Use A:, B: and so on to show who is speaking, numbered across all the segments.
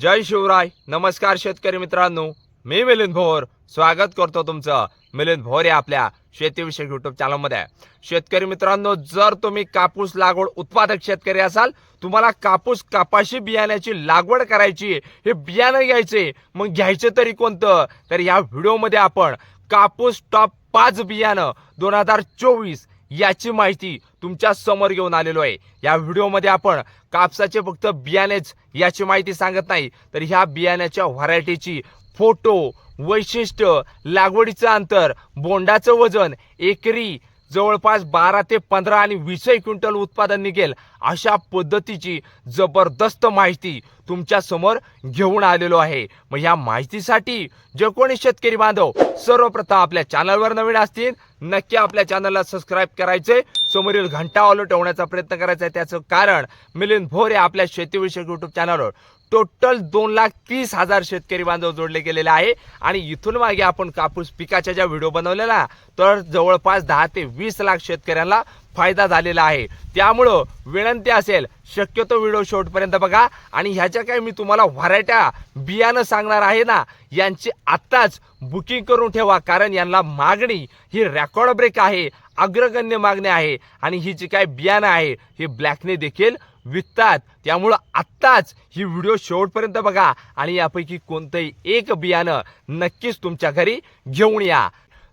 A: जय शिवराय. नमस्कार शेतकरी मित्रांनो. मी मिलिंद भोर. स्वागत करतो तुमचं मिलिंद भोर या आपल्या शेतीविषयक युट्यूब चॅनलमध्ये शेतकरी मित्रांनो जर तुम्ही कापूस लागवड उत्पादक शेतकरी असाल तुम्हाला कापूस कापाशी बियाण्याची लागवड करायची हे बियाणं घ्यायचे. मग घ्यायचे तरी कोणतं? तर या व्हिडिओमध्ये आपण कापूस टॉप पाच बियाणं दोन हजार चोवीस याची माहिती तुमच्यासमोर घेऊन आलेलो आहे. या व्हिडिओमध्ये आपण कापसाचे फक्त बियाणेच याची माहिती सांगत नाही तर ह्या बियाण्याच्या व्हरायटीची फोटो वैशिष्ट्य लागवडीचं अंतर बोंडाचं वजन एकरी जवळपास बारा ते पंधरा आणि वीसही क्विंटल उत्पादन निघेल अशा पद्धतीची जबरदस्त माहिती तुमच्यासमोर घेऊन आलेलो आहे. मग या माहितीसाठी जे कोणी शेतकरी बांधव सर्वप्रथम आपल्या चॅनलवर नवीन असतील नक्की आपल्या चॅनलला सबस्क्राईब करायचे. समोरील घंटा ऑलो ठेवण्याचा प्रयत्न करायचा आहे. त्याचं कारण मिलिंद भोर या आपल्या शेतीविषयक युट्यूब चॅनलवर टोटल दोन लाख तीस हजार शेतकरी बांधव जोडले गेलेले आहे. आणि इथून मागे आपण कापूस पिकाच्या ज्या व्हिडिओ बनवलेला तर जवळपास दहा ते वीस लाख शेतकऱ्यांना फायदा झालेला आहे. त्यामुळं विनंती असेल शक्यतो व्हिडिओ शेवटपर्यंत बघा. आणि ह्याच्या काय मी तुम्हाला व्हरायट्या बियाणं सांगणार आहे ना यांची आत्ताच बुकिंग करून ठेवा. कारण यांना मागणी ही रेकॉर्ड ब्रेक आहे अग्रगण्य मागणी आहे. आणि ही जी काय बियाणं आहे ही ब्लॅकने देखील विकतात. त्यामुळं आत्ताच ही व्हिडिओ शेवटपर्यंत बघा आणि यापैकी कोणतंही एक बियाणं नक्कीच तुमच्या घरी घेऊन या.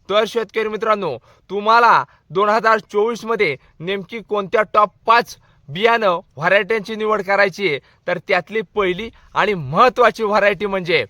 A: तर शेतकरी मित्रांनो तुम्हाला दोन हजार चोवीसमध्ये नेमकी कोणत्या टॉप पाच बियाणं व्हरायट्यांची निवड करायची आहे? तर त्यातली पहिली आणि महत्त्वाची व्हरायटी म्हणजे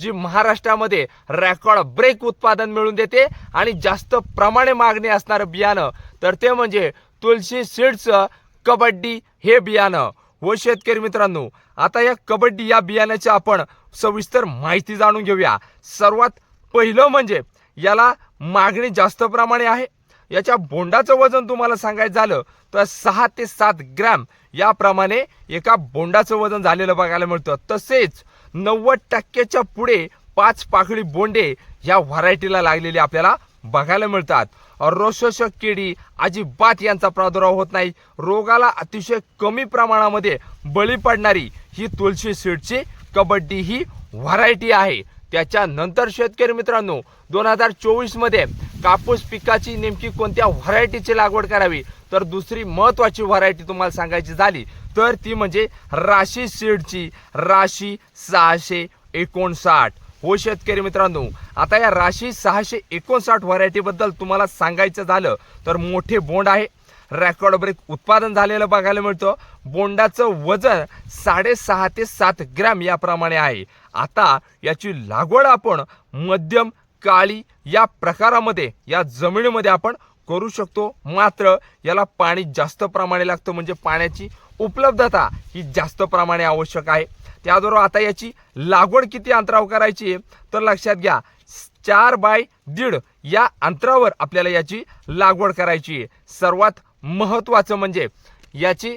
A: जी महाराष्ट्रामध्ये रेकॉर्ड ब्रेक उत्पादन मिळवून देते आणि जास्त प्रमाणे मागणी असणारं बियाणं. तर ते म्हणजे तुलसी सीड्सचं कबड्डी हे बियाणं. व शेतकरी मित्रांनो आता या कबड्डी या बियाण्याची आपण सविस्तर माहिती जाणून घेऊया. सर्वात पहिलं म्हणजे याला मागणी जास्त प्रमाणे आहे. याच्या बोंडाचं वजन तुम्हाला सांगायचं झालं तर सहा ते सात ग्रॅम याप्रमाणे एका बोंडाचं वजन झालेलं बघायला मिळतं. तसेच नव्वद टक्क्याच्या पुढे पाच पाकळी बोंडे ह्या व्हरायटीला लागलेली आपल्याला बघायला मिळतात. रोशोषक किडी अजिबात यांचा प्रादुर्भाव होत नाही. रोगाला अतिशय कमी प्रमाणामध्ये बळी पडणारी ही तुळशी सीडची कबड्डी ही व्हरायटी आहे. त्याच्यानंतर शेतकरी मित्रांनो दोन हजार चोवीसमध्ये कापूस पिकाची नेमकी कोणत्या व्हरायटीची लागवड करावी? तर दुसरी महत्वाची व्हरायटी तुम्हाला सांगायची झाली तर ती म्हणजे राशी सीडची. राशी सहाशे एकोणसाठ. हो शेतकरी मित्रांनो आता या राशी सहाशे एकोणसाठ व्हरायटीबद्दल तुम्हाला सांगायचं झालं तर मोठे बोंड आहे. रेकॉर्ड ब्रेक उत्पादन झालेलं बघायला मिळतं. बोंडाचं वजन साडेसहा ते सात ग्रॅम याप्रमाणे आहे. आता याची लागवड आपण मध्यम काळी या प्रकारामध्ये या जमिनीमध्ये आपण करू शकतो. मात्र याला पाणी जास्त प्रमाणे लागतं म्हणजे पाण्याची उपलब्धता ही जास्त प्रमाणे आवश्यक आहे. त्याबरोबर आता याची लागवड किती अंतरावर करायची आहे तर लक्षात घ्या चार बाय दीड या अंतरावर आपल्याला याची लागवड करायची आहे. सर्वात महत्त्वाचं म्हणजे याची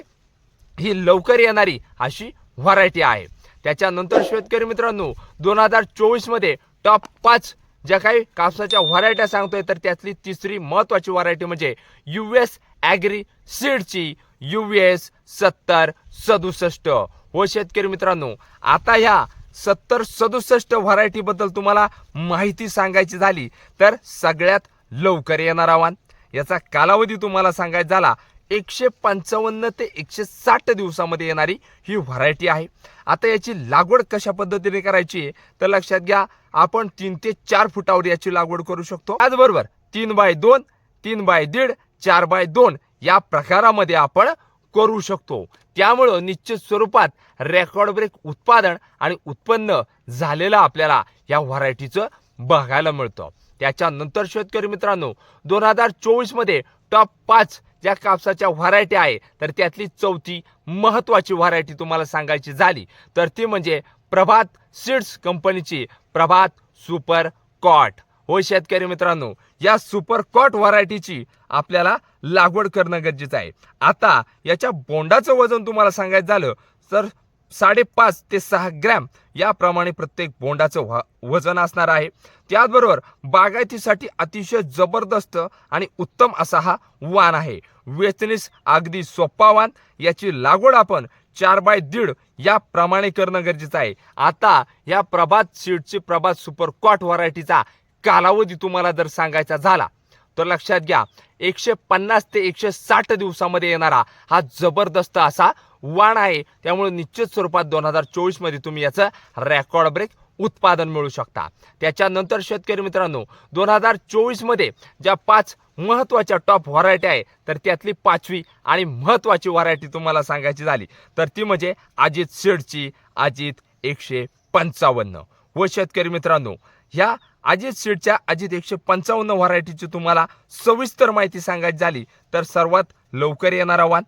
A: ही लवकर येणारी अशी व्हरायटी आहे. त्याच्यानंतर शेतकरी मित्रांनो दोन हजार चोवीसमध्ये टॉप पाच ज्या काही कापसाच्या व्हरायट्या सांगतोय तर त्यातली तिसरी महत्त्वाची व्हरायटी म्हणजे यू एस ॲग्री सीडची यू एस सत्तर सदुसष्ट. हो शेतकरी मित्रांनो आता ह्या सत्तर सदुसष्ट व्हरायटीबद्दल तुम्हाला माहिती सांगायची झाली तर सगळ्यात लवकर येणार आव्हान. याचा कालावधी तुम्हाला सांगायचा झाला एकशे पंचावन्न ते एकशे साठ दिवसामध्ये येणारी ही व्हरायटी आहे. आता याची लागवड कशा पद्धतीने करायची आहे तर लक्षात घ्या आपण तीन ते चार फुटावर याची लागवड करू शकतो. त्याचबरोबर तीन बाय दोन तीन बाय दीड चार बाय दोन या प्रकारामध्ये आपण करू शकतो. त्यामुळं निश्चित स्वरूपात रेकॉर्ड ब्रेक उत्पादन आणि उत्पन्न झालेलं आपल्याला या व्हरायटीचं बघायला मिळतं. त्याच्यानंतर शेतकरी मित्रांनो दोन हजार चोवीसमध्ये टॉप पाच ज्या कापसाच्या व्हरायटी आहे तर त्यातली चौथी महत्त्वाची व्हरायटी तुम्हाला सांगायची झाली. तर ती म्हणजे प्रभात सीड्स कंपनीची प्रभात सुपर कॉट हो शेतकरी मित्रांनो या सुपर कॉट व्हरायटीची आपल्याला लागवड करणं गरजेचं आहे. आता याच्या बोंडाचं वजन तुम्हाला सांगायचं झालं तर साडेपाच ते सहा ग्रॅम याप्रमाणे प्रत्येक बोंडाचं व- वजन असणार आहे. त्याचबरोबर बागायतीसाठी अतिशय जबरदस्त आणि उत्तम असा हा वाण आहे. वेचणीस अगदी सोपा वाण याची लागवड आपण चार बाय दीड याप्रमाणे करणं गरजेचं आहे. आता या प्रभात सीडची प्रभात सुपर कॉट व्हरायटीचा कालावधी तुम्हाला जर सांगायचा झाला तर लक्षात घ्या एकशे पन्नास ते एकशे साठ दिवसामध्ये येणारा हा जबरदस्त असा वाण आहे. त्यामुळे निश्चित स्वरूपात दोन हजार चोवीसमध्ये तुम्ही याचं रेकॉर्ड ब्रेक उत्पादन मिळू शकता. त्याच्यानंतर शेतकरी मित्रांनो दोन हजार चोवीसमध्ये ज्या पाच महत्त्वाच्या टॉप व्हरायटी आहे तर त्यातली पाचवी आणि महत्त्वाची व्हरायटी तुम्हाला सांगायची झाली. तर ती म्हणजे अजित सीडची अजित एकशे पंचावन्न. व शेतकरी मित्रांनो ह्या अजित सीडच्या अजित एकशे पंचावन्न व्हरायटीची तुम्हाला सविस्तर माहिती सांगायची झाली तर सर्वात लवकर येणार वाण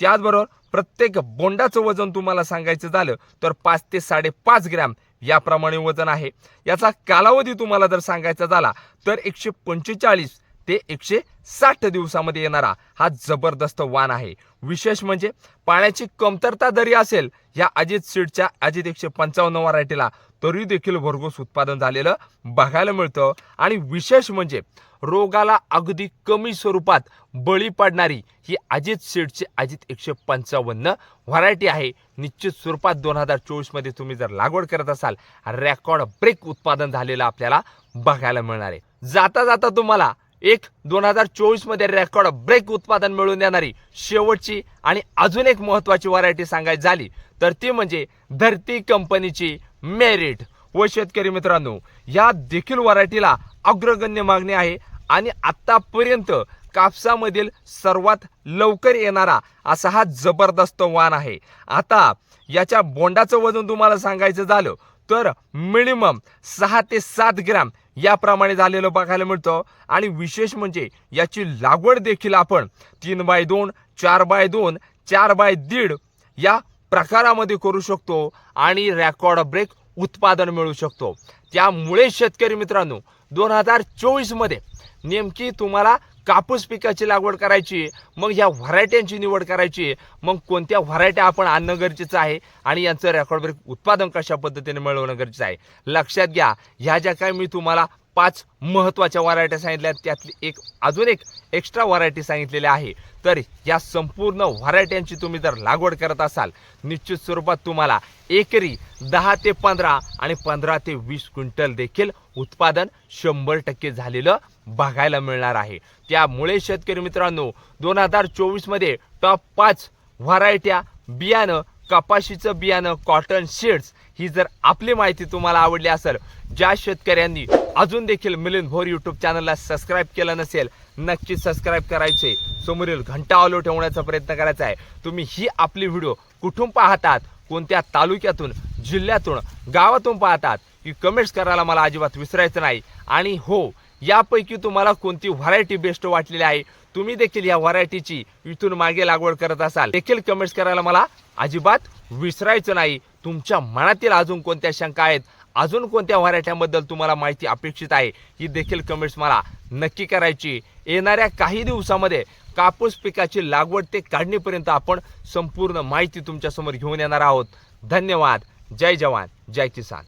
A: त्याचबरोबर प्रत्येक बोंडाचं वजन तुम्हाला सांगायचं झालं तर पाच ते साडेपाच ग्रॅम याप्रमाणे वजन आहे. याचा कालावधी तुम्हाला जर सांगायचा झाला तर एकशे पंचेचाळीस ते एकशे साठ दिवसामध्ये येणारा हा जबरदस्त वाण आहे. विशेष म्हणजे पाण्याची कमतरता जरी असेल या अजित सीडच्या अजित एकशे पंचावन्न व्हरायटीला तरी देखील भरघोस उत्पादन झालेलं बघायला मिळतं. आणि विशेष म्हणजे रोगाला अगदी कमी स्वरूपात बळी पडणारी ही अजित सीडची अजित एकशे पंचावन्न व्हरायटी आहे. निश्चित स्वरूपात दोन हजार चोवीसमध्ये तुम्ही जर लागवड करत असाल रेकॉर्ड ब्रेक उत्पादन झालेलं आपल्याला बघायला मिळणार आहे. जाता जाता तुम्हाला एक दोन हजार चोवीसमध्ये रेकॉर्ड ब्रेक उत्पादन मिळवून देणारी शेवटची आणि अजून एक महत्त्वाची व्हरायटी सांगायची झाली तर ती म्हणजे धरती कंपनीची मेरिट व शेतकरी मित्रांनो या देखील व्हरायटीला अग्रगण्य मागणी आहे आणि आत्तापर्यंत कापसामधील सर्वात लवकर येणारा असा हा जबरदस्त वाण आहे. आता याच्या बोंडाचं वजन तुम्हाला सांगायचं झालं तर मिनिमम सहा ते सात ग्रॅम याप्रमाणे झालेलं बघायला मिळतं. आणि विशेष म्हणजे याची लागवड देखील आपण तीन बाय दोन चार बाय दोन चार बाय दीड या प्रकारामध्ये करू शकतो आणि रेकॉर्ड ब्रेक उत्पादन मिळू शकतो. त्यामुळे शेतकरी मित्रांनो दोन हजार चोवीसमध्ये नेमकी तुम्हाला कापूस पिकाची लागवड करायची मग ह्या व्हरायट्यांची निवड करायची मग कोणत्या व्हरायट्या आपण आणणं गरजेचं आहे आणि यांचं रेकॉर्ड ब्रेक उत्पादन कशा पद्धतीने मिळवणं गरजेचं आहे. लक्षात घ्या ह्या ज्या काय मी तुम्हाला पाच महत्त्वाच्या व्हरायट्या सांगितल्या. त्यातली एक अजून एक एक्स्ट्रा व्हरायटी सांगितलेली आहे. तर या संपूर्ण व्हरायट्यांची तुम्ही जर लागवड करत असाल निश्चित स्वरूपात तुम्हाला एकरी दहा ते पंधरा आणि पंधरा ते वीस क्विंटल देखील उत्पादन शंभर टक्के झालेलं बघायला मिळणार आहे. त्यामुळे शेतकरी मित्रांनो दोन हजार चोवीसमध्ये टॉप पाच व्हरायट्या बियाणं कपाशीचं बियाणं कॉटन शेड्स ही जर आपली माहिती तुम्हाला आवडली असेल ज्या शेतकऱ्यांनी अजून देखील मिलिंद भोर युट्यूब चॅनलला सबस्क्राईब केलं नसेल नक्की सबस्क्राईब करायचे. समोरील घंटा ऑलो ठेवण्याचा प्रयत्न करायचा आहे. तुम्ही ही आपली व्हिडिओ कुठून पाहतात कोणत्या तालुक्यातून जिल्ह्यातून गावातून पाहतात ही कमेंट्स करायला मला अजिबात विसरायचं नाही. आणि हो यापैकी तुम्हाला कोणती व्हरायटी बेस्ट वाटलेली आहे तुम्ही देखील या व्हरायटीची इथून मागे लागवड करत असाल. देखील कमेंट्स करायला मला अजिबात विसरायचं नाही. तुमच्या मनातील अजून कोणत्या शंका आहेत? अजून कोणत्या व्हरायट्याबद्दल तुम्हाला माहिती अपेक्षित आहे? ही देखील कमेंट्स मला नक्की करायची. येणाऱ्या काही दिवसामध्ये कापूस पिकाची लागवड ते काढणीपर्यंत आपण संपूर्ण माहिती तुमच्यासमोर घेऊन येणार आहोत. धन्यवाद. जय जवान. जय किसान.